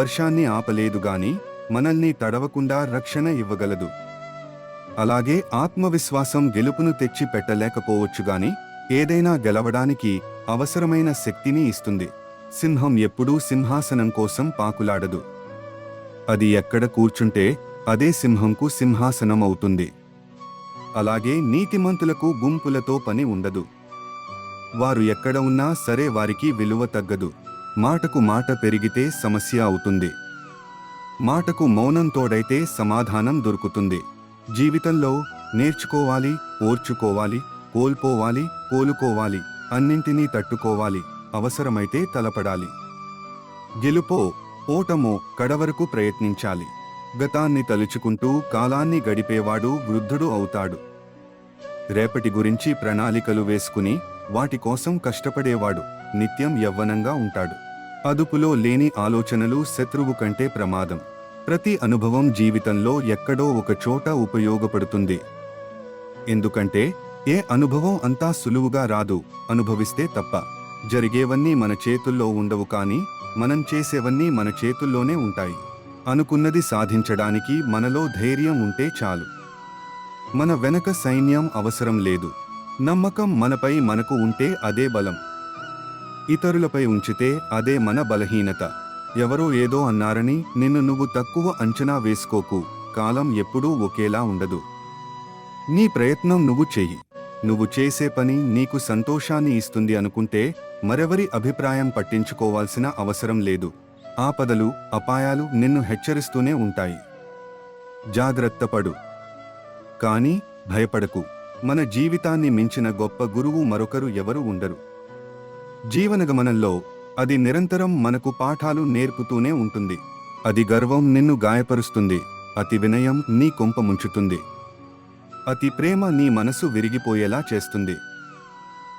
వర్షాన్ని ఆపలేదు గాని మనల్ని తడవకుండా రక్షణ ఇవ్వగలదు. అలాగే ఆత్మవిశ్వాసం గెలుపును తెచ్చి పెట్టలేకపోవచ్చు గాని ఏదైనా గెలవడానికి అవసరమైన శక్తిని ఇస్తుంది. సింహం ఎప్పుడూ సింహాసనం కోసం పాకులాడదు. అది ఎక్కడ కూర్చుంటే అదే సింహంకు సింహాసనం అవుతుంది. అలాగే నీతిమంతులకు గుంపులతో పని ఉండదు. వారు ఎక్కడ ఉన్నా సరే వారికి విలువ తగ్గదు. మాటకు మాట పెరిగితే సమస్య అవుతుంది. మాటకు మౌనం తోడైతే సమాధానం దొరుకుతుంది. జీవితంలో నేర్చుకోవాలి ఓర్చుకోవాలి కోల్పోవాలి కోలుకోవాలి అన్నింటినీ తట్టుకోవాలి అవసరమైతే తలపడాలి. గెలుపో ఓటమో కడవరకు ప్రయత్నించాలి. గతాన్ని తలుచుకుంటూ కాలాన్ని గడిపేవాడు వృద్ధుడు అవుతాడు. రేపటి గురించి ప్రణాళికలు వేసుకుని వాటి కోసం కష్టపడేవాడు నిత్యం యవ్వనంగా ఉంటాడు. అదుపులో లేని ఆలోచనలు శత్రువు కంటే ప్రమాదం. ప్రతి అనుభవం జీవితంలో ఎక్కడో ఒక చోట ఉపయోగపడుతుంది. ఎందుకంటే ఏ అనుభవం అంతా సులువుగా రాదు అనుభవిస్తే తప్ప. జరిగేవన్నీ మన చేతుల్లో ఉండవు కానీ మనం చేసేవన్నీ మన చేతుల్లోనే ఉంటాయి. అనుకున్నది సాధించడానికి మనలో ధైర్యం ఉంటే చాలు. మన వెనక సైన్యం అవసరం లేదు. నమ్మకం మనపై మనకు ఉంటే అదే బలం. ఇతరులపై ఉంచితే అదే మన బలహీనత. ఎవరో ఏదో అన్నారని నిన్ను నువ్వు తక్కువ అంచనా వేసుకోకు. కాలం ఎప్పుడూ ఒకేలా ఉండదు. నీ ప్రయత్నం నువ్వు చెయ్యి. నువ్వు చేసే పని నీకు సంతోషాన్ని ఇస్తుంది అనుకుంటే మరెవరి అభిప్రాయం పట్టించుకోవాల్సిన అవసరం లేదు. ఆపదలు అపాయాలు నిన్ను హెచ్చరిస్తూనే ఉంటాయి. జాగ్రత్తపడు కానీ భయపడకు. మన జీవితాన్ని మించిన గొప్ప గురువు మరొకరు ఎవరు ఉండరు. జీవనగమనంలో అది నిరంతరం మనకు పాఠాలు నేర్పుతూనే ఉంటుంది. అది గర్వం నిన్ను గాయపరుస్తుంది. అతి వినయం నీ కొంప ముంచుతుంది. అతి ప్రేమ నీ మనసు విరిగిపోయేలా చేస్తుంది.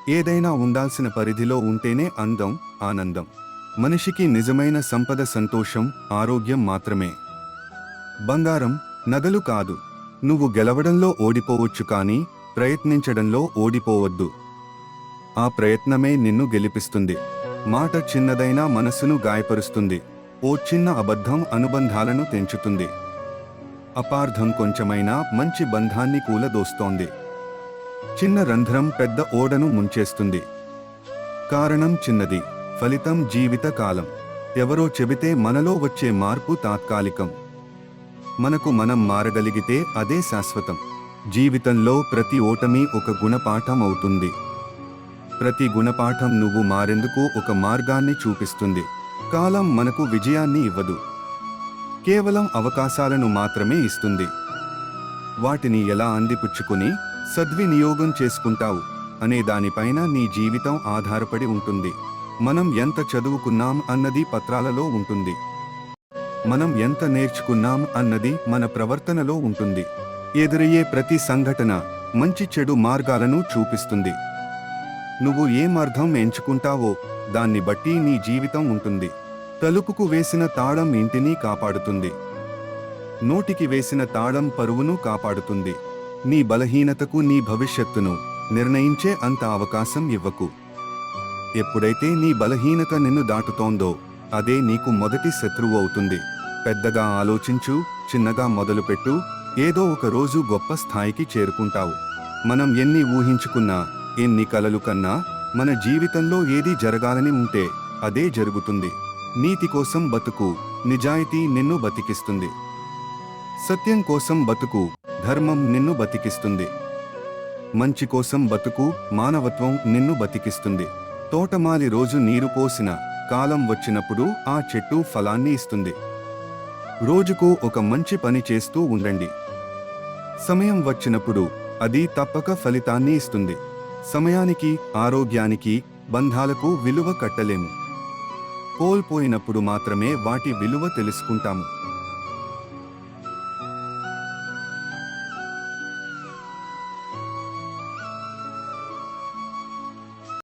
ఏదైనా ఉండాల్సిన పరిధిలో ఉంటేనే అందం ఆనందం. మనిషికి నిజమైన సంపద సంతోషం ఆరోగ్యం మాత్రమే. బంగారం నగలు కాదు. నువ్వు గెలవడంలో ఓడిపోవచ్చు కానీ ప్రయత్నించడంలో ఓడిపోవద్దు. ఆ ప్రయత్నమే నిన్ను గెలిపిస్తుంది. మాట చిన్నదైనా మనసును గాయపరుస్తుంది. ఓ చిన్న అబద్ధం అనుబంధాలను తెంచుతుంది. అపార్థం కొంచెమైనా మంచి బంధాన్ని కూలదోస్తోంది. చిన్న రంధ్రం పెద్ద ఓడను ముంచేస్తుంది. కారణం చిన్నది. ఫలితం జీవిత కాలం. ఎవరో చెబితే మనలో వచ్చే మార్పు తాత్కాలికం. మనకు మనం మారగలిగితే అదే శాశ్వతం. జీవితంలో ప్రతి ఓటమి ఒక గుణపాఠం అవుతుంది. ప్రతి గుణపాఠం నువ్వు మారేందుకు ఒక మార్గాన్ని చూపిస్తుంది. కాలం మనకు విజయాన్ని ఇవ్వదు. కేవలం అవకాశాలను మాత్రమే ఇస్తుంది. వాటిని ఎలా అందిపుచ్చుకుని సద్వినియోగం చేసుకుంటావు అనే దానిపైన నీ జీవితం ఆధారపడి ఉంటుంది. మనం ఎంత చదువుకున్నాం అన్నది పత్రాలలో ఉంటుంది. మనం ఎంత నేర్చుకున్నాం అన్నది మన ప్రవర్తనలో ఉంటుంది. ఎదురయ్యే ప్రతి సంఘటన మంచి చెడు మార్గాలను చూపిస్తుంది. నువ్వు ఏం అర్థం ఎంచుకుంటావో దాన్ని బట్టి నీ జీవితం ఉంటుంది. తలుపుకు వేసిన తాళం ఇంటిని కాపాడుతుంది. నోటికి వేసిన తాళం పరువును కాపాడుతుంది. నీ బలహీనతకు నీ భవిష్యత్తును నిర్ణయించే అంత అవకాశం ఇవ్వకు. ఎప్పుడైతే నీ బలహీనత నిన్ను దాటుతోందో అదే నీకు మొదటి శత్రువు అవుతుంది. పెద్దగా ఆలోచించు చిన్నగా మొదలుపెట్టు ఏదో ఒక రోజు గొప్ప స్థాయికి చేరుకుంటావు. మనం ఎన్ని ఊహించుకున్నా ఎన్ని కలలు కన్నా మన జీవితంలో ఏది జరగాలని ఉంటే అదే జరుగుతుంది. నీతి కోసం బతుకు నిజాయితీ నిన్ను బతికిస్తుంది. సత్యం కోసం బతుకు ధర్మం నిన్ను బతికిస్తుంది. మంచి కోసం బతుకు మానవత్వం నిన్ను బతికిస్తుంది. తోటమాలి రోజు నీరు పోసిన కాలం వచ్చినప్పుడు ఆ చెట్టు ఫలాన్ని ఇస్తుంది. రోజుకు ఒక మంచి పని చేస్తూ ఉండండి. సమయం వచ్చినప్పుడు అది తప్పక ఫలితాన్ని ఇస్తుంది. సమయానికి ఆరోగ్యానికి బంధాలకు విలువ కట్టలేము. కోల్పోయినప్పుడు మాత్రమే వాటి విలువ తెలుసుకుంటాము.